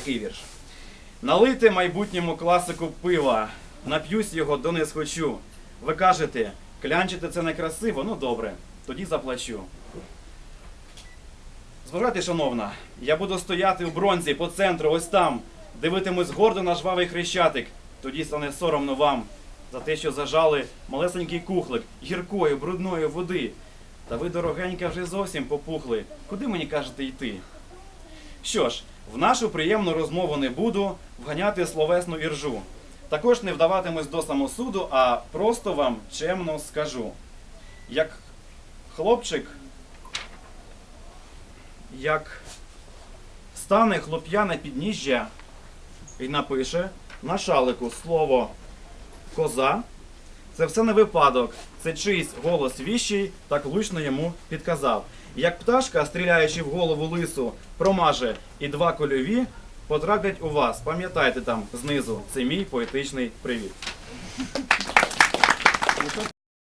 такий вірш. Налийте майбутньому класику пива, нап'юсь його донес хочу. Ви кажете, клянчити це некрасиво, ну добре, тоді заплачу. Зважайте, шановна, я буду стояти у бронзі по центру, ось там, дивитимусь гордо на жвавий хрещатик. Тоді стане соромно вам за те, що зажали малесенький кухлик гіркої, брудної води. Та ви, дорогенька, вже зовсім попухли. Куди мені кажете йти? Що ж, в нашу приємну розмову не буду вганяти словесну іржу. Також не вдаватимусь до самосуду, а просто вам чемно скажу. Як хлопчик, як стане хлоп'яне підніжжя і напише на шалику слово коза, це все не випадок. Це чийсь голос віщий так лучно йому підказав. Як пташка, стріляючи в голову лису, промаже і два кольові потраплять у вас. Пам'ятайте там знизу, це мій поетичний привіт.